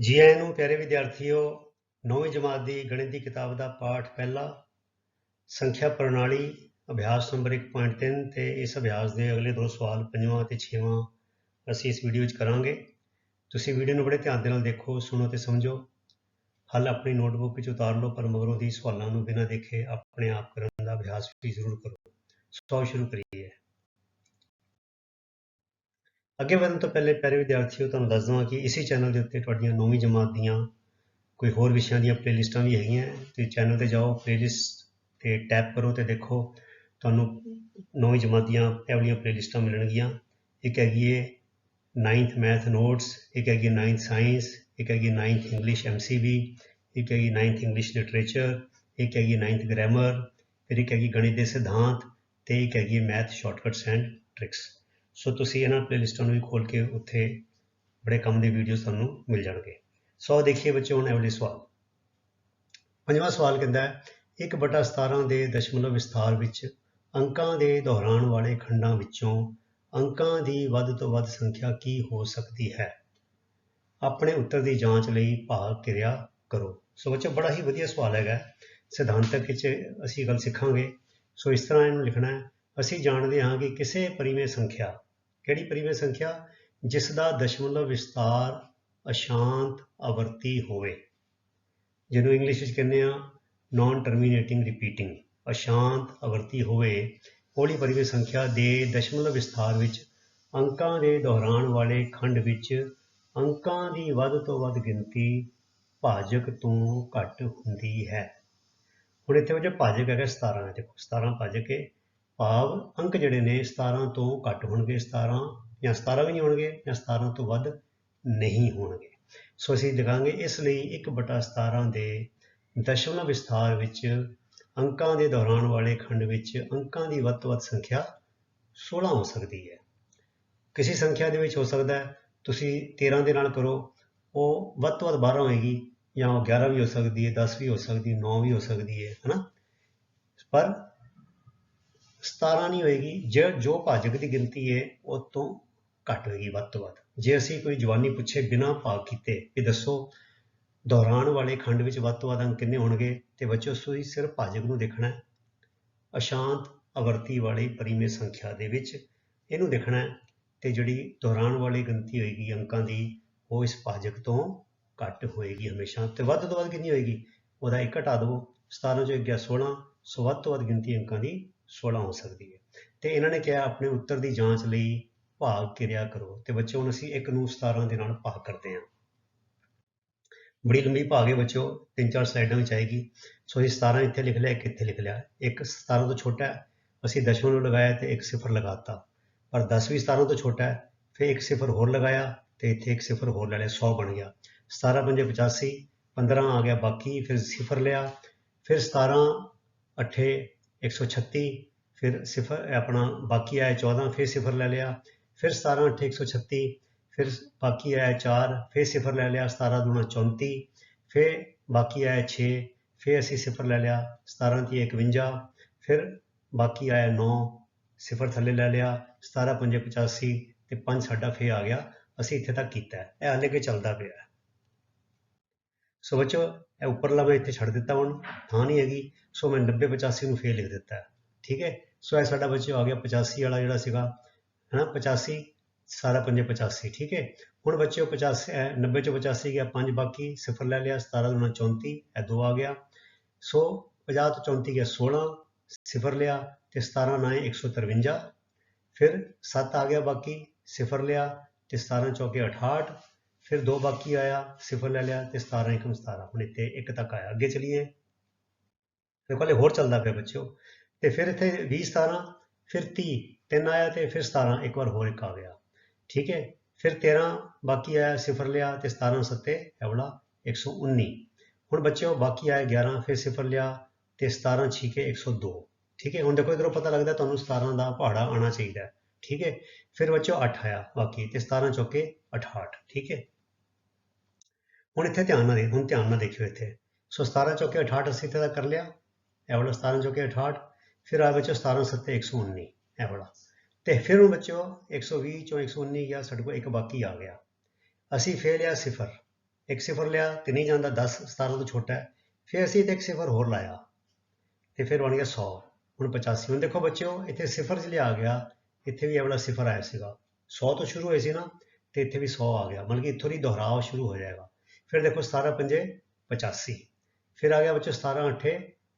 ਜੀ ਆਇਆਂ ਨੂੰ, ਪਿਆਰੇ ਵਿਦਿਆਰਥੀਓ, ਨੌਵੀਂ ਜਮਾਤ ਦੀ ਗਣਿਤ ਦੀ ਕਿਤਾਬ ਦਾ ਪਾਠ ਪਹਿਲਾ, ਸੰਖਿਆ ਪ੍ਰਣਾਲੀ, ਅਭਿਆਸ ਨੰਬਰ 1.3 ਤੇ ਇਸ ਅਭਿਆਸ ਦੇ ਅਗਲੇ ਦੋ ਸਵਾਲ ਪੰਜਵਾਂ ਤੇ ਛੇਵਾਂ ਅਸੀਂ ਇਸ ਵੀਡੀਓ ਵਿੱਚ ਕਰਾਂਗੇ। ਤੁਸੀਂ ਵੀਡੀਓ ਨੂੰ ਬੜੇ ਧਿਆਨ ਦੇ ਨਾਲ ਦੇਖੋ, ਸੁਣੋ ਤੇ ਸਮਝੋ। ਹੱਲ ਆਪਣੀ ਨੋਟਬੁੱਕ ਵਿੱਚ ਉਤਾਰ ਲਓ, ਪਰ ਮਗਰੋਂ ਦੀ ਸਵਾਲਾਂ ਨੂੰ ਬਿਨਾਂ ਦੇਖੇ ਆਪਣੇ ਆਪ ਕਰਨ ਦਾ ਅਭਿਆਸ ਵੀ ਜ਼ਰੂਰ ਕਰੋ। ਸੋ ਸ਼ੁਰੂ ਕਰੀਏ। ਅੱਗੇ ਵਧਣ ਤੋਂ ਪਹਿਲੇ ਪਿਆਰੇ ਵਿਦਿਆਰਥੀਓ, ਤੁਹਾਨੂੰ ਦੱਸ ਦਵਾਂ ਕਿ ਇਸੇ ਚੈਨਲ ਦੇ ਉੱਤੇ ਤੁਹਾਡੀਆਂ ਨੌਵੀਂ ਜਮਾਤ ਦੀਆਂ ਕੋਈ ਹੋਰ ਵਿਸ਼ਿਆਂ ਦੀਆਂ ਪਲੇਲਿਸਟਾਂ ਵੀ ਹੈਗੀਆਂ ਤੁਸੀਂ ਚੈਨਲ ਤੇ ਜਾਓ ਪਲੇਲਿਸਟ ਤੇ ਟੈਪ ਕਰੋ ਤੇ ਦੇਖੋ, ਤੁਹਾਨੂੰ ਨੌਵੀਂ ਜਮਾਤ ਦੀਆਂ ਇਹ ਵਾਲੀਆਂ ਪਲੇਲਿਸਟਾਂ ਮਿਲਣਗੀਆਂ। ਇੱਕ ਹੈਗੀ ਹੈ 9th ਮੈਥ ਨੋਟਸ ਇੱਕ ਹੈਗੀ 9th ਸਾਇੰਸ ਇੱਕ ਹੈਗੀ 9th ਇੰਗਲਿਸ਼ ਐਮਸੀਬੀ ਇੱਕ ਹੈਗੀ 9th ਇੰਗਲਿਸ਼ ਲਿਟਰੇਚਰ ਇੱਕ ਹੈਗੀ 9th ਗ੍ਰਾਮਰ ਫਿਰ ਇੱਕ ਹੈਗੀ ਗਣਿਤ ਦੇ ਸਿਧਾਂਤ ਤੇ ਇੱਕ ਹੈਗੀ math shortcuts and tricks so ਤੁਸੀਂ ਇਹਨਾਂ ਪਲੇਲਿਸਟਾਂ ਨੂੰ ਵੀ ਖੋਲ ਕੇ ਉੱਥੇ ਬੜੇ ਕੰਮ ਦੀ ਵੀਡੀਓਜ਼ ਤੁਹਾਨੂੰ ਮਿਲ ਜਾਣਗੇ। ਸੋ ਦੇਖੀਏ ਬੱਚਿਓ ਹੁਣ ਅਗਲੇ ਸਵਾਲ। ਪੰਜਵਾਂ ਸਵਾਲ ਕਹਿੰਦਾ ਹੈ 1 ਬਟਾ 17 ਦੇ ਦਸ਼ਮਲਵ ਵਿਸਥਾਰ ਵਿੱਚ ਅੰਕਾਂ ਦੇ ਦੁਹਰਾਉਣ ਵਾਲੇ ਖੰਡਾਂ ਵਿੱਚੋਂ ਅੰਕਾਂ ਦੀ ਵੱਧ ਤੋਂ ਵੱਧ ਸੰਖਿਆ ਕੀ ਹੋ ਸਕਦੀ ਹੈ? ਆਪਣੇ ਉੱਤਰ ਦੀ ਜਾਂਚ ਲਈ ਭਾਗ ਕਿਰਿਆ ਕਰੋ। ਸੋ ਬੱਚੋ, ਬੜਾ ਹੀ ਵਧੀਆ ਸਵਾਲ ਹੈਗਾ। ਸਿਧਾਂਤਕ ਵਿੱਚ ਅਸੀਂ ਗੱਲ ਸਿੱਖਾਂਗੇ। ਸੋ ਇਸ ਤਰ੍ਹਾਂ ਇਹਨੂੰ ਲਿਖਣਾ ਹੈ, ਅਸੀਂ ਜਾਣਦੇ ਹਾਂ ਕਿ ਕਿਸੇ ਪਰਿਮੇਯ ਸੰਖਿਆ ਕਿਹੜੀ ਪਰਿਮੇਯ ਸੰਖਿਆ? ਜਿਸ ਦਾ ਦਸ਼ਮਲਵ ਵਿਸਤਾਰ ਅਸ਼ਾਂਤ ਆਵਰਤੀ ਹੋਵੇ। ਜਿਹਨੂੰ ਇੰਗਲਿਸ਼ ਵਿੱਚ ਕਹਿੰਦੇ ਆ ਨਾਨ ਟਰਮੀਨੇਟਿੰਗ ਰਿਪੀਟਿੰਗ ਅਸ਼ਾਂਤ ਆਵਰਤੀ ਹੋਵੇ ਹੌਲੀ ਪਰਿਮੇਯ ਸੰਖਿਆ ਦੇ ਦਸ਼ਮਲਵ ਵਿਸਥਾਰ ਵਿੱਚ ਅੰਕਾਂ ਦੇ ਦੁਹਰਾਉਣ ਵਾਲੇ ਖੰਡ ਵਿੱਚ ਅੰਕਾਂ ਦੀ ਵੱਧ ਤੋਂ ਵੱਧ ਗਿਣਤੀ ਭਾਜਕ ਤੋਂ ਘੱਟ ਹੁੰਦੀ ਹੈ। ਹੁਣ ਇੱਥੇ ਵਜੇ ਭਾਜਕ ਹੈਗਾ 17 ਹੈ ਦੇਖੋ 17 ਭਾਜਕ ਹੈ ਭਾਵ ਅੰਕ ਜਿਹੜੇ ਨੇ 17 ਤੋਂ ਘੱਟ ਹੋਣਗੇ 17 ਜਾਂ 17 ਵੀ ਨਹੀਂ ਹੋਣਗੇ ਜਾਂ 17 ਤੋਂ ਵੱਧ ਨਹੀਂ ਹੋਣਗੇ। ਸੋ ਅਸੀਂ ਲਿਖਾਂਗੇ, ਇਸ ਲਈ 1/17 ਦੇ ਦਸ਼ਮਲਵ ਵਿਸਥਾਰ ਵਿੱਚ ਅੰਕਾਂ ਦੇ ਦੌਰਾਨ ਵਾਲੇ ਖੰਡ ਵਿੱਚ ਅੰਕਾਂ ਦੀ ਵੱਧ ਤੋਂ ਵੱਧ ਸੰਖਿਆ 16 ਹੋ ਸਕਦੀ ਹੈ। ਕਿਸੇ ਸੰਖਿਆ ਦੇ ਵਿੱਚ ਹੋ ਸਕਦਾ ਹੈ, ਤੁਸੀਂ 13 ਦੇ ਨਾਲ ਕਰੋ, ਉਹ ਵੱਧ ਤੋਂ ਵੱਧ 12 ਹੋਏਗੀ ਜਾਂ ਉਹ 11 ਵੀ ਹੋ ਸਕਦੀ ਹੈ 10 ਵੀ ਹੋ ਸਕਦੀ ਹੈ 9 ਵੀ ਹੋ ਸਕਦੀ ਹੈ, ਹਨਾ? ਪਰ 17 ਨਹੀਂ ਹੋਏਗੀ। ਜੇ ਜੋ ਭਾਜਕ ਦੀ ਗਿਣਤੀ ਹੈ, ਉਹ ਤੋਂ ਘੱਟ ਹੋਏਗੀ ਵੱਧ ਤੋਂ ਵੱਧ। ਜੇ ਅਸੀਂ ਕੋਈ ਜਵਾਨੀ ਪੁੱਛੇ ਬਿਨਾ ਭਾਗ ਕੀਤੇ ਵੀ ਦੱਸੋ ਦੁਹਰਾਉਣ ਵਾਲੇ ਖੰਡ ਵਿੱਚ ਵੱਧ ਤੋਂ ਵੱਧ ਅੰਕ ਕਿੰਨੇ ਹੋਣਗੇ, ਤੇ ਬੱਚੋ ਤੁਸੀਂ ਸਿਰਫ ਭਾਜਕ ਨੂੰ ਦੇਖਣਾ ਹੈ। ਅਸ਼ਾਂਤ ਆਵਰਤੀ ਵਾਲੀ ਪਰਿਮੇਯ ਸੰਖਿਆ ਦੇ ਵਿੱਚ ਇਹਨੂੰ ਦੇਖਣਾ ਹੈ, ਤੇ ਜਿਹੜੀ ਦੁਹਰਾਉਣ ਵਾਲੀ ਗਿਣਤੀ ਹੋਏਗੀ ਅੰਕਾਂ ਦੀ, ਉਹ ਇਸ ਭਾਜਕ ਤੋਂ ਘੱਟ ਹੋਏਗੀ ਹਮੇਸ਼ਾ। ਤੇ ਵੱਧ ਤੋਂ ਵੱਧ ਕਿੰਨੀ ਹੋਏਗੀ? ਉਹਦਾ ਇੱਕ ਘਟਾ ਦਿਓ। 17 ਚੋਂ ਗਿਆ 16 ਸੋ ਵੱਧ ਤੋਂ ਵੱਧ ਗਿਣਤੀ ਅੰਕਾਂ ਦੀ 16 ਹੋ ਸਕਦੀ ਹੈ। ਤੇ ਇਹਨਾਂ ਨੇ ਕਿਹਾ, ਆਪਣੇ ਉੱਤਰ ਦੀ ਜਾਂਚ ਲਈ ਭਾਗ ਕਿਰਿਆ ਕਰੋ। ਤੇ ਬੱਚਿਓ, ਹੁਣ ਅਸੀਂ ਇੱਕ ਨੂੰ 17 ਦੇ ਨਾਲ ਭਾਗ ਕਰਦੇ ਹਾਂ। ਬੜੀ ਲੰਬੀ ਭਾਗ ਹੈ ਬੱਚਿਓ, ਤਿੰਨ ਚਾਰ ਸਲਾਈਡਾਂ ਵਿੱਚ ਆਏਗੀ। ਸੋ ਇਹ 17 ਇੱਥੇ ਲਿਖ ਲਿਆ, ਇੱਕ ਇੱਥੇ ਲਿਖ ਲਿਆ। ਇੱਕ 17 ਤੋਂ ਛੋਟਾ ਹੈ, ਅਸੀਂ ਦਸ਼ਮਲਵ ਨੂੰ ਲਗਾਇਆ ਤੇ ਇੱਕ ਸਿਫਰ ਲਗਾਤਾ। ਪਰ 10 ਵੀ 17 ਤੋਂ ਛੋਟਾ ਹੈ, ਫਿਰ ਇੱਕ ਸਿਫਰ ਹੋਰ ਲਗਾਇਆ ਤੇ ਇੱਥੇ ਇੱਕ ਸਿਫਰ ਹੋਰ ਲੈ ਲਿਆ 100 ਬਣ ਗਿਆ। 17 ਪੰਜੇ 85 15 ਆ ਗਿਆ ਬਾਕੀ, ਫਿਰ ਸਿਫਰ ਲਿਆ, ਫਿਰ 17 8 136 ਫਿਰ ਸਿਫਰ, ਆਪਣਾ ਬਾਕੀ ਆਇਆ 14 ਫਿਰ ਸਿਫਰ ਲੈ ਲਿਆ, ਫਿਰ 17 8 136 ਫਿਰ ਬਾਕੀ ਆਇਆ 4 ਫਿਰ ਸਿਫਰ ਲੈ ਲਿਆ 17 ਦੂਣਾ 34 ਫਿਰ ਬਾਕੀ ਆਇਆ 6 ਫਿਰ ਅਸੀਂ ਸਿਫਰ ਲੈ ਲਿਆ 17 ਦੀ 51 ਫਿਰ ਬਾਕੀ ਆਇਆ 9 ਸਿਫਰ ਥੱਲੇ ਲੈ ਲਿਆ 17 5 85 ਤੇ 5 ਸਾਡਾ ਫੇ ਆ ਗਿਆ, ਅਸੀਂ ਇੱਥੇ ਤੱਕ ਕੀਤਾ। ਇਹ ਹਾਲੇ ਕਿ ਚੱਲਦਾ ਪਿਆ। ਸੋ ਬੱਚੋ, ਇਹ ਉੱਪਰਲਾ ਮੈਂ ਇੱਥੇ ਛੱਡ ਦਿੱਤਾ ਹੁਣ, ਥਾਂ ਨਹੀਂ ਹੈਗੀ। ਸੋ ਮੈਂ 90 85 ਨੂੰ ਫੇਰ ਲਿਖ ਦਿੱਤਾ। ਠੀਕ ਹੈ? ਸੋ ਇਹ ਸਾਡਾ ਬੱਚਿਓ ਆ ਗਿਆ 85 ਵਾਲਾ ਜਿਹੜਾ ਸੀਗਾ ਹੈ ਨਾ 85 ਸਾਰਾ ਪੰਜੇ 85 ਠੀਕ ਹੈ? ਹੁਣ ਬੱਚਿਓ 85 90 ਚੋਂ 85 ਗਿਆ 5 ਬਾਕੀ, ਸਿਫਰ ਲੈ ਲਿਆ 17 ਦੁਣਾ 34 ਇਹ 2 ਆ ਗਿਆ। ਸੋ 50 ਤੋਂ 34 ਗਿਆ 16 ਸਿਫਰ ਲਿਆ ਤੇ 17 ਨਾ 153 ਫਿਰ 7 ਆ ਗਿਆ ਬਾਕੀ, ਸਿਫਰ ਲਿਆ ਤੇ 17 ਚੌਕੇ 68 ਫਿਰ 2 ਬਾਕੀ ਆਇਆ, ਸਿਫਰ ਲੈ ਲਿਆ ਤੇ 17 1 17 ਹੁਣ ਇੱਥੇ 1 ਤੱਕ ਆਇਆ। ਅੱਗੇ ਚਲੀਏ। ਦੇਖੋ, ਹਲੇ ਹੋਰ ਚੱਲਦਾ ਪਿਆ ਬੱਚਿਓ। ਤੇ ਫਿਰ ਇੱਥੇ 20 17 ਫਿਰ 30 ਤਿੰਨ ਆਇਆ ਤੇ ਫਿਰ 17 ਇੱਕ ਵਾਰ ਹੋਰ ਇੱਕ ਆ ਗਿਆ। ਠੀਕ ਹੈ? ਫਿਰ 13 ਬਾਕੀ ਆਇਆ, ਸਿਫਰ ਲਿਆ ਤੇ 17 ਸੱਤੇ, ਇਹ ਵਾਲਾ 119 ਹੁਣ ਬੱਚਿਓ, ਬਾਕੀ ਆਇਆ 11 ਫਿਰ ਸਿਫਰ ਲਿਆ ਤੇ 17 ਛੀਕੇ 102 ਠੀਕ ਹੈ? ਹੁਣ ਦੇਖੋ, ਇਧਰੋਂ ਪਤਾ ਲੱਗਦਾ ਤੁਹਾਨੂੰ 17 ਦਾ ਪਹਾੜਾ ਆਣਾ ਚਾਹੀਦਾ। ਠੀਕ ਹੈ? ਫਿਰ ਬੱਚਿਓ 8 ਆਇਆ ਬਾਕੀ ਤੇ 17 ਚੌਕੇ 68 ਠੀਕ ਹੈ? ਹੁਣ ਇੱਥੇ ਧਿਆਨ ਨਾਲ ਦੇ ਹੁਣ ਧਿਆਨ ਨਾਲ ਦੇਖਿਓ ਇੱਥੇ। ਸੋ 17 ਚੌਕੇ 68 ਅਸੀਂ ਇੱਥੇ ਦਾ ਕਰ ਲਿਆ। ਇਹ ਵਾਲਾ 17 ਚੌਕੇ 68 ਫਿਰ ਆ ਬੱਚਿਓ 17 ਸੱਤੇ 119 ਇਹ ਵਾਲਾ। ਤੇ ਫਿਰ ਉਹ ਬੱਚਿਓ 120 ਚੋਂ 119 ਗਿਆ, ਸਾਡੇ ਕੋਲ ਇੱਕ ਬਾਕੀ ਆ ਗਿਆ। ਅਸੀਂ ਫੇਰ ਲਿਆ ਸਿਫਰ। ਇੱਕ ਸਿਫਰ ਲਿਆ ਤੇ ਨਹੀਂ ਜਾਂਦਾ 10 17 ਤੋਂ ਛੋਟਾ ਹੈ। ਫਿਰ ਅਸੀਂ ਇੱਥੇ ਇੱਕ ਸਿਫਰ ਹੋਰ ਲਾਇਆ। ਤੇ ਫਿਰ ਬਣ ਗਿਆ 100 ਹੁਣ 85 ਹੁਣ ਦੇਖੋ ਬੱਚਿਓ, ਇੱਥੇ ਸਿਫਰ ਚ ਲਿਆ ਗਿਆ। ਇੱਥੇ ਵੀ ਇਹ ਵਾਲਾ ਸਿਫਰ ਆਇਆ ਸੀਗਾ। 100 ਤੋਂ ਸ਼ੁਰੂ ਹੋਏ ਸੀ ਨਾ, ਤੇ ਇੱਥੇ ਵੀ 100 ਆ ਗਿਆ। ਮਤਲਬ ਕਿ ਇੱਥੋਂ ਦੀ ਦੁਹਰਾਅ ਸ਼ੁਰੂ ਹੋ ਜਾਏਗਾ। ਫਿਰ ਦੇਖੋ 17 ਪੰਜੇ 85 ਫਿਰ ਆ ਗਿਆ ਬੱਚੋ 17 ਅੱਠੇ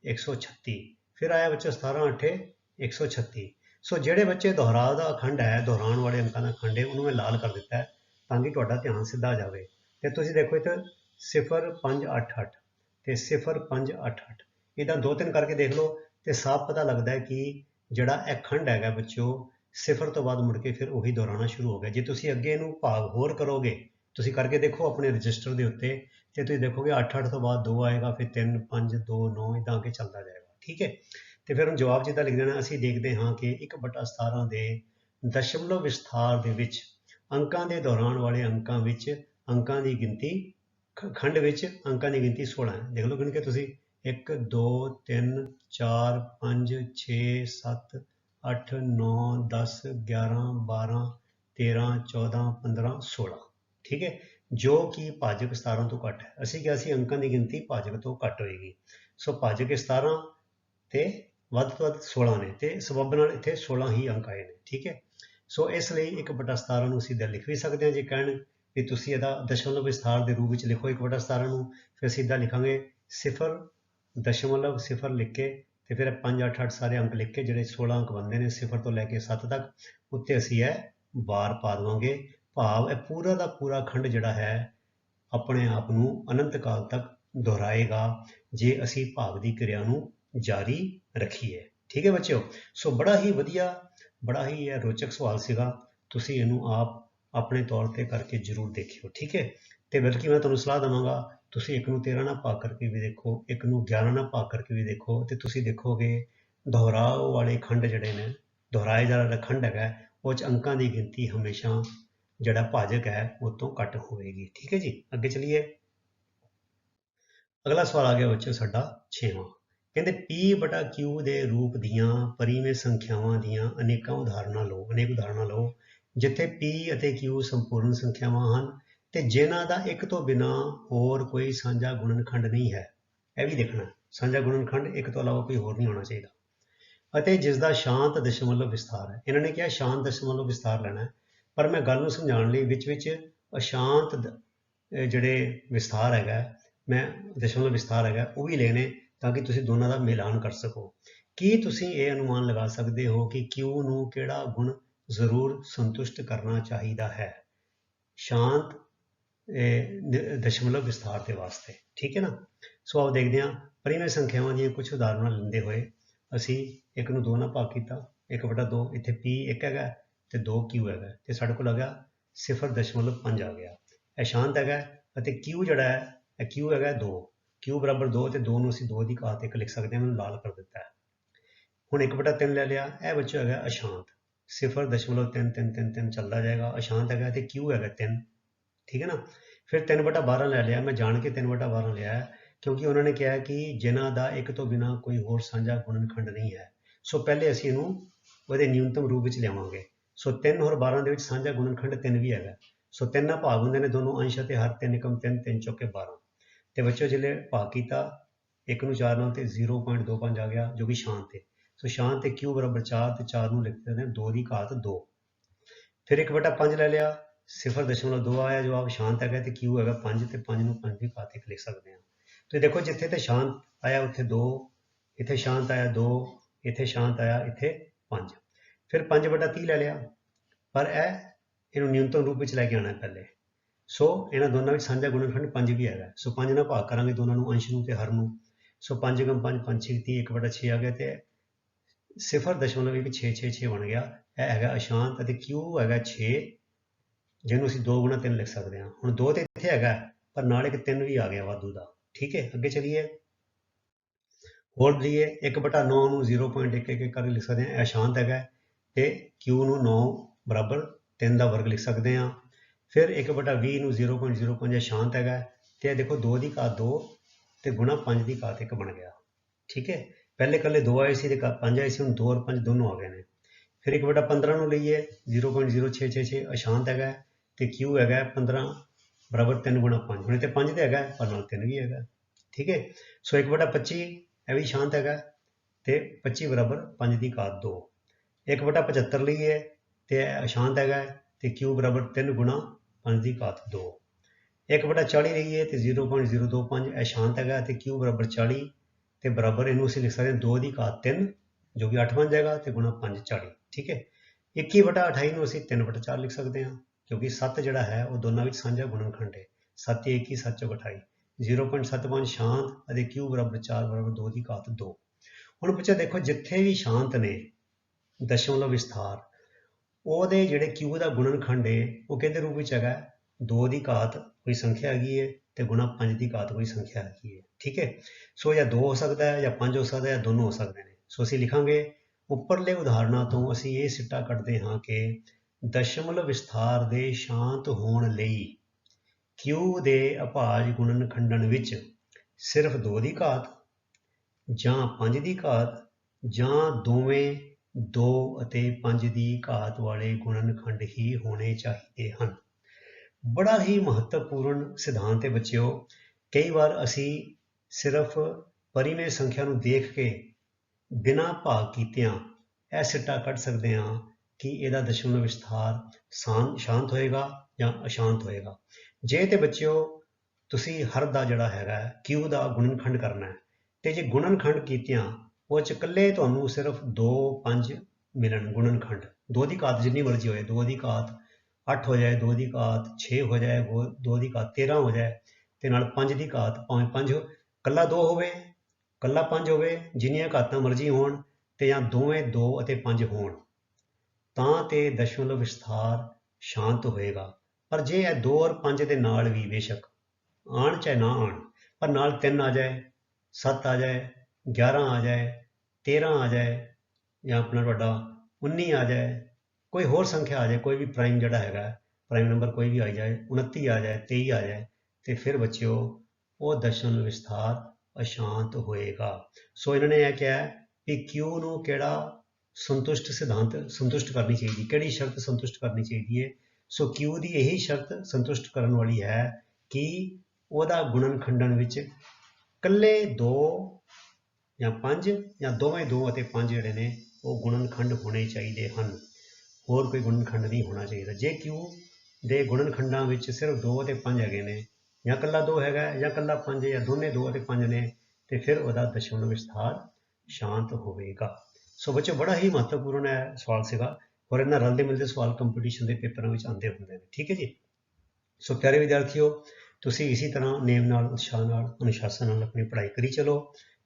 136 ਫਿਰ ਆਇਆ ਬੱਚੋ 17 ਅੱਠੇ 136 ਸੋ ਜਿਹੜੇ ਬੱਚੇ ਦੁਹਰਾਅ ਦਾ ਅਖੰਡ ਹੈ, ਦੁਹਰਾਉਣ ਵਾਲੇ ਅੰਕਾਂ ਦਾ ਅਖੰਡ ਹੈ, ਉਹਨੂੰ ਮੈਂ ਲਾਲ ਕਰ ਦਿੱਤਾ ਹੈ ਤਾਂ ਕਿ ਤੁਹਾਡਾ ਧਿਆਨ ਸਿੱਧਾ ਜਾਵੇ। ਤੇ ਤੁਸੀਂ ਦੇਖੋ ਇੱਥੇ 0588 ਤੇ 0588 ਇਹਦਾ ਦੋ ਤਿੰਨ ਕਰਕੇ ਦੇਖ ਲਓ ਤੇ ਸਾਫ਼ ਪਤਾ ਲੱਗਦਾ ਹੈ ਕਿ ਜਿਹੜਾ ਇਹ ਖੰਡ ਹੈਗਾ ਬੱਚਿਓ, ਸਿਫਰ ਤੋਂ ਬਾਅਦ ਮੁੜ ਕੇ ਫਿਰ ਉਹੀ ਦੁਹਰਾਉਣਾ ਸ਼ੁਰੂ ਹੋ ਗਿਆ। ਜੇ ਤੁਸੀਂ ਅੱਗੇ ਇਹਨੂੰ ਭਾਗ ਹੋਰ ਕਰੋਗੇ ਤੁਸੀਂ ਕਰਕੇ ਦੇਖੋ ਆਪਣੇ ਰਜਿਸਟਰ ਦੇ ਉੱਤੇ, ਤੇ ਤੁਸੀਂ ਦੇਖੋਗੇ 8 8 ਤੋਂ ਬਾਅਦ 2 ਆਏਗਾ, ਫਿਰ 3 5 2 9 ਇਦਾਂ ਅੱਗੇ ਚੱਲਦਾ ਜਾਏਗਾ, ਠੀਕ ਹੈ? ਤੇ ਫਿਰ ਹੁਣ ਜਵਾਬ ਜਿੱਦਾਂ ਲਿਖ ਦੇਣਾ, ਅਸੀਂ ਦੇਖਦੇ ਹਾਂ ਕਿ 1/17 ਦੇ ਦਸ਼ਮਲਵ ਵਿਸਥਾਰ ਦੇ ਵਿੱਚ, ਅੰਕਾਂ ਦੇ ਦੌਰਾਨ ਵਾਲੇ ਅੰਕਾਂ ਵਿੱਚ, ਅੰਕਾਂ ਦੀ ਗਿਣਤੀ, ਖ- ਖੰਡ ਵਿੱਚ ਅੰਕਾਂ ਦੀ ਗਿਣਤੀ 16 ਹੈ। ਦੇਖ ਲਓ ਗਿਣ ਕੇ ਤੁਸੀਂ 1 2 3 4 5 6 7 8 9 10 11 12 13 14 15 16 ਠੀਕ ਹੈ? ਜੋ ਕਿ ਭਾਜਕ 17 ਤੋਂ ਘੱਟ ਹੈ। ਅਸੀਂ ਕਿਹਾ ਸੀ ਅੰਕਾਂ ਦੀ ਗਿਣਤੀ ਭਾਜਕ ਤੋਂ ਘੱਟ ਹੋਏਗੀ। ਸੋ ਭਾਜਕ 17 ਤੇ ਵੱਧ ਤੋਂ ਵੱਧ 16 ਨੇ ਤੇ ਸਬੱਬ ਨਾਲ ਇੱਥੇ 16 ਹੀ ਅੰਕ ਆਏ ਨੇ। ਠੀਕ ਹੈ? ਸੋ ਇਸ ਲਈ 1/17 ਨੂੰ ਸਿੱਧਾ ਲਿਖ ਵੀ ਸਕਦੇ ਹਾਂ ਜੇ ਕਹਿਣ ਵੀ ਤੁਸੀਂ ਇਹਦਾ ਦਸ਼ਮਲਵ ਵਿਸਥਾਰ ਦੇ ਰੂਪ ਵਿੱਚ ਲਿਖੋ 1/17 ਨੂੰ, ਫਿਰ ਸਿੱਧਾ ਲਿਖਾਂਗੇ 0 ਦਸ਼ਮਲਵ 0 ਲਿਖ ਕੇ ਤੇ ਫਿਰ 5 8 8 ਸਾਰੇ ਅੰਕ ਲਿਖ ਕੇ ਜਿਹੜੇ 16 ਅੰਕ ਬਣਦੇ ਨੇ 0 ਤੋਂ ਲੈ ਕੇ 7 ਤੱਕ, ਉੱਤੇ ਅਸੀਂ ਇਹ ਬਾਰ ਪਾ ਦੇਵਾਂਗੇ। ਭਾਵ ਇਹ ਪੂਰਾ ਦਾ ਪੂਰਾ ਖੰਡ ਜਿਹੜਾ ਹੈ, ਆਪਣੇ ਆਪ ਨੂੰ ਅਨੰਤ ਕਾਲ ਤੱਕ ਦੁਹਰਾਏਗਾ, ਜੇ ਅਸੀਂ ਭਾਵ ਦੀ ਕਿਰਿਆ ਨੂੰ ਜਾਰੀ ਰੱਖੀਏ। ਠੀਕ ਹੈ ਬੱਚਿਓ? ਸੋ ਬੜਾ ਹੀ ਵਧੀਆ, ਬੜਾ ਹੀ ਇਹ ਰੋਚਕ ਸਵਾਲ ਸੀਗਾ। ਤੁਸੀਂ ਇਹਨੂੰ ਆਪ ਆਪਣੇ ਤੌਰ ਤੇ ਕਰਕੇ ਜ਼ਰੂਰ ਦੇਖਿਓ, ਠੀਕ ਹੈ? ਤੇ ਬਲਕਿ ਮੈਂ ਤੁਹਾਨੂੰ ਸਲਾਹ ਦਵਾਂਗਾ, ਤੁਸੀਂ ਇੱਕ ਨੂੰ 13 ਨਾਲ ਭਾਗ ਕਰਕੇ ਵੀ ਦੇਖੋ, ਇੱਕ ਨੂੰ 11 ਨਾਲ ਭਾਗ ਕਰਕੇ ਵੀ ਦੇਖੋ, ਤੇ ਤੁਸੀਂ ਦੇਖੋਗੇ, ਦੁਹਰਾਓ ਵਾਲੇ ਖੰਡ ਜਿਹੜੇ ਨੇ, ਦੁਹਰਾਏ ਜਾ ਵਾਲਾ ਖੰਡ ਹੈਗਾ, ਉਹ ਚ ਅੰਕਾਂ ਦੀ ਗਿਣਤੀ ਹਮੇਸ਼ਾ ਜਿਹੜਾ ਭਾਜਕ ਹੈ, ਉਹ ਤੋਂ ਘੱਟ ਹੋਵੇਗੀ। ਠੀਕ ਹੈ ਜੀ? ਅੱਗੇ ਚਲੀਏ। ਅਗਲਾ ਸਵਾਲ ਆ ਗਿਆ ਬੱਚੋ ਸਾਡਾ 6ਵਾਂ ਕਹਿੰਦੇ P ਬਟਾ Q ਦੇ ਰੂਪ ਦੀਆਂ ਪਰਿਮੇਯ ਸੰਖਿਆਵਾਂ ਦੀਆਂ ਅਨੇਕਾਂ ਉਦਾਹਰਨਾਂ ਲਓ। ਅਨੇਕ ਉਦਾਹਰਨਾਂ ਲਓ। ਜਿੱਥੇ P ਅਤੇ Q ਸੰਪੂਰਨ ਸੰਖਿਆਵਾਂ ਹਨ ਤੇ ਜਿਨ੍ਹਾਂ ਦਾ ਇੱਕ ਤੋਂ ਬਿਨਾ ਹੋਰ ਕੋਈ ਸਾਂਝਾ ਗੁਣਨਖੰਡ ਨਹੀਂ ਹੈ। ਇਹ ਵੀ ਦੇਖਣਾ। ਸਾਂਝਾ ਗੁਣਨਖੰਡ ਇੱਕ ਤੋਂ ਇਲਾਵਾ ਕੋਈ ਹੋਰ ਨਹੀਂ ਹੋਣਾ ਚਾਹੀਦਾ। ਅਤੇ ਜਿਸ ਦਾ ਸ਼ਾਂਤ ਦਸ਼ਮਲਵ ਵਿਸਥਾਰ ਹੈ। ਇਹਨਾਂ ਨੇ ਕਿਹਾ ਸ਼ਾਂਤ ਦਸ਼ਮਲਵ ਵਿਸਥਾਰ ਲੈਣਾ ਹੈ। ਪਰ ਮੈਂ ਗੱਲ ਨੂੰ ਸਮਝਾਉਣ ਲਈ ਵਿੱਚ ਵਿੱਚ ਅਸ਼ਾਂਤ ਦ- ਜਿਹੜੇ ਵਿਸਥਾਰ ਹੈਗਾ, ਮੈਂ ਦਸ਼ਮਲਵ ਵਿਸਥਾਰ ਹੈਗਾ, ਉਹ ਵੀ ਲੈਣੇ ਤਾਂ ਕਿ ਤੁਸੀਂ ਦੋਨਾਂ ਦਾ ਮਿਲਾਨ ਕਰ ਸਕੋ। ਕੀ ਤੁਸੀਂ ਇਹ ਅਨੁਮਾਨ ਲਗਾ ਸਕਦੇ ਹੋ ਕਿ Q ਨੂੰ ਕਿਹੜਾ ਗੁਣ ਜ਼ਰੂਰ ਸੰਤੁਸ਼ਟ ਕਰਨਾ ਚਾਹੀਦਾ ਹੈ? ਸ਼ਾਂਤ ਦਸ਼ਮਲਵ ਵਿਸਥਾਰ ਦੇ ਵਾਸਤੇ। ਠੀਕ ਹੈ ਨਾ? ਸੋ ਆਓ ਦੇਖਦੇ ਹਾਂ, ਪਰਿਮੇਯ ਸੰਖਿਆਵਾਂ ਦੀਆਂ ਕੁਝ ਉਦਾਹਰਨਾਂ ਲੈਂਦੇ ਹੋਏ ਅਸੀਂ ਇੱਕ ਨੂੰ ਦੋ ਨਾਲ ਭਾਗ ਕੀਤਾ 1/2 ਇੱਥੇ p ਇੱਕ ਹੈਗਾ ਤੇ 2 q ਹੈਗਾ ਤੇ ਸਾਡੇ ਕੋਲ ਆ ਗਿਆ 0.5 ਆ ਗਿਆ। ਇਹ ਸ਼ਾਂਤ ਹੈਗਾ ਅਤੇ q ਜਿਹੜਾ ਹੈ, ਇਹ q ਹੈਗਾ 2 q ਬਰਾਬਰ 2 ਤੇ 2 ਨੂੰ ਅਸੀਂ 2 ਦੀ ਘਾਤ ਇੱਕ ਲਿਖ ਸਕਦੇ ਹਾਂ ਮੈਨੂੰ ਲਾਲ ਕਰ ਦਿੱਤਾ ਹੈ। ਹੁਣ 1/3 ਲੈ ਲਿਆ, ਇਹ ਬੱਚਾ ਹੈਗਾ ਅਸ਼ਾਂਤ। 0.3333 ਚੱਲਦਾ ਜਾਏਗਾ, ਅਸ਼ਾਂਤ ਹੈਗਾ ਤੇ q ਹੈਗਾ 3 ਠੀਕ ਹੈ ਨਾ? ਫਿਰ 3/12 ਲੈ ਲਿਆ, ਮੈਂ ਜਾਣ ਕੇ 3/12 ਲਿਆ ਕਿਉਂਕਿ ਉਹਨਾਂ ਨੇ ਕਿਹਾ ਕਿ ਜਿਨ੍ਹਾਂ ਦਾ ਇੱਕ ਤੋਂ ਬਿਨਾ ਕੋਈ ਹੋਰ ਸਾਂਝਾ ਗੁਣਨਖੰਡ ਨਹੀਂ ਹੈ। ਸੋ ਪਹਿਲੇ ਅਸੀਂ ਇਹਨੂੰ ਉਹਦੇ ਨਿਊਨਤਮ ਰੂਪ ਵਿੱਚ ਲਿਆਵਾਂਗੇ। ਸੋ 3 ਹੋਰ 12 ਦੇ ਵਿੱਚ ਸਾਂਝਾ ਗੁਣਨਖੰਡ 3 ਵੀ ਹੈਗਾ। ਸੋ ਤਿੰਨਾਂ ਭਾਗ ਹੁੰਦੇ ਨੇ, ਦੋਨੋਂ ਅੰਸ਼ ਅਤੇ ਹਰ ਤਿੰਨ ਏਕਮ 3 3 ਚੌਕੇ 12 ਤੇ ਬੱਚੋ ਜਿਹੜੇ ਭਾਗ ਕੀਤਾ, ਇੱਕ ਨੂੰ 4 ਨਾਲ ਤੇ 0.25 ਆ ਗਿਆ, ਜੋ ਕਿ ਸ਼ਾਂਤ ਹੈ ਸੋ ਸ਼ਾਂਤ ਤੇ q ਬਰਾਬਰ 4 ਤੇ 4 ਨੂੰ ਲਿਖ ਦਿੰਦੇ ਹਾਂ 2 ਦੀ ਘਾਤ 2 ਫਿਰ 1/5 ਲੈ ਲਿਆ 0.2 ਆਇਆ ਜਵਾਬ ਸ਼ਾਂਤ ਹੈਗਾ ਤੇ q ਹੈਗਾ 5 ਤੇ 5 ਨੂੰ 5 ਦੀ ਘਾਤ ਇੱਕ ਲਿਖ ਸਕਦੇ ਹਾਂ। ਤੇ ਦੇਖੋ, ਜਿੱਥੇ ਤੇ ਸ਼ਾਂਤ ਆਇਆ, ਉੱਥੇ 2 ਇੱਥੇ ਸ਼ਾਂਤ ਆਇਆ 2 ਇੱਥੇ ਸ਼ਾਂਤ ਆਇਆ, ਇੱਥੇ 5 ਫਿਰ 5/30 ਲੈ ਲਿਆ। ਪਰ ਇਹ ਇਹਨੂੰ ਨਿਊਨਤਮ ਰੂਪ ਵਿੱਚ ਲੈ ਕੇ ਆਉਣਾ ਪਹਿਲੇ। ਸੋ ਇਹਨਾਂ ਦੋਨਾਂ ਵਿੱਚ ਸਾਂਝਾ ਗੁਣਨਖੰਡ 5 ਵੀ ਹੈਗਾ। ਸੋ 5 ਨਾਲ ਭਾਗ ਕਰਾਂਗੇ ਦੋਨਾਂ ਨੂੰ, ਅੰਸ਼ ਨੂੰ ਤੇ ਹਰ ਨੂੰ। ਸੋ 5 ਗਮ 5 5 6 30 1/6 ਆ ਗਿਆ ਤੇ 0.666 ਬਣ ਗਿਆ। ਇਹ ਹੈਗਾ ਅਸ਼ਾਂਤ ਅਤੇ q ਹੈਗਾ 6 ਜਿਹਨੂੰ ਅਸੀਂ 2 ਗੁਣਾ 3 ਲਿਖ ਸਕਦੇ ਹਾਂ। ਹੁਣ 2 ਤੇ ਇੱਥੇ ਹੈਗਾ, ਪਰ ਨਾਲ ਇੱਕ 3 ਵੀ ਆ ਗਿਆ ਵਾਧੂ ਦਾ। ਠੀਕ ਹੈ, ਅੱਗੇ ਚਲੀਏ। ਹੋਰ ਲਈਏ 1/9 ਨੂੰ 0.11 ਕਰਕੇ ਲਿਖ ਸਕਦੇ ਹਾਂ। ਇਹ ਅਸ਼ਾਂਤ ਹੈਗਾ। ਤੇ q ਨੂੰ 9 ਬਰਾਬਰ 3 ਦਾ ਵਰਗ ਲਿਖ ਸਕਦੇ ਹਾਂ। ਫਿਰ 1/20 ਨੂੰ 0.05 ਇਹ ਸ਼ਾਂਤ ਹੈਗਾ ਤੇ ਇਹ ਦੇਖੋ 2 ਦੀ ਘਾਤ 2 ਤੇ ਗੁਣਾ 5 ਦੀ ਘਾਤ 1 ਬਣ ਗਿਆ। ਠੀਕ ਹੈ? ਪਹਿਲੇ ਕੱਲੇ 2 ਆਏ ਸੀ ਤੇ 5 ਆਏ ਸੀ, ਹੁਣ 2 ਔਰ 5 ਦੋਨੋਂ ਆ ਗਏ ਨੇ। ਫਿਰ 1/15 ਨੂੰ ਲਈਏ 0.0666 ਅਸ਼ਾਂਤ ਹੈਗਾ ਤੇ q ਹੈਗਾ 15 ਬਰਾਬਰ 3 ਗੁਣਾ 5 ਹੁਣ ਇੱਥੇ 5 ਤੇ ਹੈਗਾ ਪਰ ਨਾਲ 3 ਵੀ ਹੈਗਾ ਠੀਕ ਹੈ? ਸੋ 1 ਬਟਾ 25 ਇਹ ਵੀ ਸ਼ਾਂਤ ਹੈਗਾ ਤੇ 25 ਬਰਾਬਰ 5 ਦੀ ਘਾਤ 2 1 ਬਟਾ 75 ਲਈਏ ਤੇ ਅਸ਼ਾਂਤ ਹੈਗਾ ਹੈ, ਤੇ q ਬਰਾਬਰ 3 ਗੁਣਾ 5 ਦੀ ਘਾਤ 2 1 ਬਟਾ 40 ਲਈਏ ਤੇ 0.025 ਇਹ ਸ਼ਾਂਤ ਹੈਗਾ ਤੇ q ਬਰਾਬਰ 40 ਤੇ ਬਰਾਬਰ ਇਹਨੂੰ ਅਸੀਂ ਲਿਖ ਸਕਦੇ ਹਾਂ 2 ਦੀ ਘਾਤ 3 ਜੋ ਕਿ 8 ਬਣ ਜਾਏਗਾ ਤੇ ਗੁਣਾ 5 40 ਠੀਕ ਹੈ? 21 ਬਟਾ 28 ਨੂੰ ਅਸੀਂ 3 ਬਟਾ 4 ਲਿਖ ਸਕਦੇ ਹਾਂ ਕਿਉਂਕਿ 7 ਜਿਹੜਾ ਹੈ ਉਹ ਦੋਨਾਂ ਵਿੱਚ ਸਾਂਝਾ ਗੁਣਨਖੰਡ ਹੈ। 7 21 7 ਚੌਕ 28 0.75 ਸ਼ਾਂਤ ਅਤੇ q ਬਰਾਬਰ 4 ਬਰਾਬਰ 2 ਦੀ ਘਾਤ 2 ਹੁਣ ਪੁੱਛਿਆ ਦੇਖੋ ਜਿੱਥੇ ਵੀ ਸ਼ਾਂਤ ਨੇ ਦਸ਼ਮਲਵ ਵਿਸਥਾਰ। ਉਹਦੇ ਜਿਹੜੇ q ਦਾ ਗੁਣਨਖੰਡ ਹੈ ਉਹ ਕਿਹਦੇ ਰੂਪ ਵਿੱਚ ਹੈਗਾ? 2 ਦੀ ਘਾਤ ਕੋਈ ਸੰਖਿਆ ਹੈਗੀ ਹੈ ਤੇ ਗੁਣਾ 5 ਦੀ ਘਾਤ ਕੋਈ ਸੰਖਿਆ ਹੈਗੀ ਹੈ ਠੀਕ ਹੈ ਸੋ ਜਾਂ 2 ਹੋ ਸਕਦਾ ਹੈ, ਜਾਂ 5 ਹੋ ਸਕਦਾ ਹੈ, ਜਾਂ ਦੋਨੋਂ ਹੋ ਸਕਦੇ ਨੇ। ਸੋ ਅਸੀਂ ਲਿਖਾਂਗੇ, ਉੱਪਰਲੇ ਉਦਾਹਰਨਾਂ ਤੋਂ ਅਸੀਂ ਇਹ ਸਿੱਟਾ ਕੱਢਦੇ ਹਾਂ ਕਿ ਦਸ਼ਮਲਵ ਵਿਸਥਾਰ ਦੇ ਸ਼ਾਂਤ ਹੋਣ ਲਈ q ਦੇ ਅਭਾਜ ਗੁਣਨ ਖੰਡਨ ਵਿੱਚ ਸਿਰਫ 2 ਦੀ ਘਾਤ ਜਾਂ 5 ਦੀ ਘਾਤ ਜਾਂ ਦੋਵੇਂ ਦੋ ਅਤੇ ਪੰਜ ਦੀ ਘਾਤ ਵਾਲੇ ਗੁਣਨਖੰਡ ਹੀ ਹੋਣੇ ਚਾਹੀਦੇ ਹਨ। ਬੜਾ ਹੀ ਮਹੱਤਵਪੂਰਨ ਸਿਧਾਂਤ ਹੈ ਬੱਚਿਓ, ਕਈ ਵਾਰ ਅਸੀਂ ਸਿਰਫ ਪਰਿਮੇਯ ਸੰਖਿਆ ਨੂੰ ਦੇਖ ਕੇ ਬਿਨਾਂ ਭਾਗ ਕੀਤਿਆਂ ਇਹ ਸਿੱਟਾ ਕੱਢ ਸਕਦੇ ਹਾਂ ਕਿ ਇਹਦਾ ਦਸ਼ਮਲਵ ਵਿਸਥਾਰ ਸ਼ਾਂ- ਸ਼ਾਂਤ ਹੋਏਗਾ ਜਾਂ ਅਸ਼ਾਂਤ ਹੋਏਗਾ। ਜੇ ਤੇ ਬੱਚਿਓ, ਤੁਸੀਂ ਹਰ ਦਾ ਜਿਹੜਾ ਹੈਗਾ, q ਦਾ ਗੁਣਨਖੰਡ ਕਰਨਾ ਹੈ ਤੇ ਜੇ ਗੁਣਨਖੰਡ ਕੀਤਿਆਂ ਉਹ ਚ ਇਕੱਲੇ ਤੁਹਾਨੂੰ ਸਿਰਫ 2 5 ਮਿਲਣ ਗੁਣਨਖੰਡ 2 ਦੀ ਘਾਤ ਜਿੰਨੀ ਮਰਜ਼ੀ ਹੋਏ 2 ਦੀ ਘਾਤ 8 ਹੋ ਜਾਏ 2 ਦੀ ਘਾਤ 6 ਹੋ ਜਾਏ 2 ਦੀ ਘਾਤ 13 ਹੋ ਜਾਏ, ਤੇ ਨਾਲ 5 ਦੀ ਘਾਤ ਭਾਵੇਂ 5 ਕੱਲਾ 2 ਹੋਵੇ ਕੱਲਾ 5 ਹੋਵੇ, ਜਿੰਨੀਆਂ ਘਾਤਾਂ ਮਰਜ਼ੀ ਹੋਣ ਤੇ ਜਾਂ ਦੋਵੇਂ 2 ਅਤੇ 5 ਹੋਣ, ਤਾਂ ਤੇ ਦਸ਼ਮਲਵ ਵਿਸਥਾਰ ਸ਼ਾਂਤ ਹੋਏਗਾ। ਪਰ ਜੇ ਇਹ 2 ਔਰ 5 ਦੇ ਨਾਲ ਵੀ ਬੇਸ਼ੱਕ ਆਣ ਚਾਹੇ ਨਾ ਆਣ, ਪਰ ਨਾਲ 3 ਆ ਜਾਏ 7 ਆ ਜਾਏ 11 ਆ ਜਾਏ 13 ਆ ਜਾਏ ਜਾਂ ਆਪਣਾ ਤੁਹਾਡਾ 19 ਆ ਜਾਏ, ਕੋਈ ਹੋਰ ਸੰਖਿਆ ਆ ਜਾਏ, ਕੋਈ ਵੀ ਪ੍ਰਾਈਮ ਜਿਹੜਾ ਹੈਗਾ ਪ੍ਰਾਈਮ ਨੰਬਰ ਕੋਈ ਵੀ ਆ ਜਾਏ 29 ਆ ਜਾਏ 23 ਆ ਜਾਏ, ਤੇ ਫਿਰ ਬੱਚਿਓ, ਉਹ ਦਸ਼ਮਲਵ ਵਿਸਥਾਰ ਅਸ਼ਾਂਤ ਹੋਏਗਾ। ਸੋ ਇਹਨਾਂ ਨੇ ਇਹ ਕਿਹਾ ਹੈ ਕਿ Q ਨੂੰ ਕਿਹੜਾ ਸੰਤੁਸ਼ਟ ਸਿਧਾਂਤ ਸੰਤੁਸ਼ਟ ਕਰਨੀ ਚਾਹੀਦੀ, ਕਿਹੜੀ ਸ਼ਰਤ ਸੰਤੁਸ਼ਟ ਕਰਨੀ ਚਾਹੀਦੀ ਹੈ? ਸੋ Q ਦੀ ਇਹੀ ਸ਼ਰਤ ਸੰਤੁਸ਼ਟ ਕਰਨ ਵਾਲੀ ਹੈ ਕਿ ਉਹਦਾ ਗੁਣਨ ਗੁਣਨਖੰਡਨ ਵਿੱਚ ਇਕੱਲੇ ਦੋ ਜਾਂ 5 ਜਾਂ ਦੋਵੇਂ 2 ਅਤੇ 5 ਜਿਹੜੇ ਨੇ, ਉਹ ਗੁਣਨਖੰਡ ਹੋਣੇ ਚਾਹੀਦੇ ਹਨ। ਹੋਰ ਕੋਈ ਗੁਣਨਖੰਡ ਨਹੀਂ ਹੋਣਾ ਚਾਹੀਦਾ। ਜੇ Q ਦੇ ਗੁਣਨਖੰਡਾਂ ਵਿੱਚ ਸਿਰਫ 2 ਅਤੇ 5 ਹੈਗੇ ਨੇ, ਜਾਂ ਇਕੱਲਾ 2 ਹੈਗਾ, ਜਾਂ ਇਕੱਲਾ 5 ਜਾਂ ਦੋਨੇ 2 ਅਤੇ 5 ਨੇ, ਤੇ ਫਿਰ ਉਹਦਾ ਦਸ਼ਮਲਵ ਵਿਸਥਾਰ ਸ਼ਾਂਤ ਹੋਵੇਗਾ। ਸੋ ਬੱਚੋ, ਬੜਾ ਹੀ ਮਹੱਤਵਪੂਰਨ ਹੈ ਸਵਾਲ ਸੀਗਾ, ਔਰ ਇਹਨਾਂ ਰਲਦੇ ਮਿਲਦੇ ਸਵਾਲ ਕੰਪੀਟੀਸ਼ਨ ਦੇ ਪੇਪਰਾਂ ਵਿੱਚ ਆਉਂਦੇ ਹੁੰਦੇ ਨੇ। ਠੀਕ ਹੈ ਜੀ? ਸੋ ਪਿਆਰੇ ਵਿਦਿਆਰਥੀਓ, ਤੁਸੀਂ ਇਸੇ ਤਰ੍ਹਾਂ ਨੇਮ ਨਾਲ, ਉਤਸ਼ਾਹ ਨਾਲ, ਅਨੁਸ਼ਾਸਨ ਨਾਲ ਆਪਣੀ ਪੜ੍ਹਾਈ ਕਰੀ ਚਲੋ।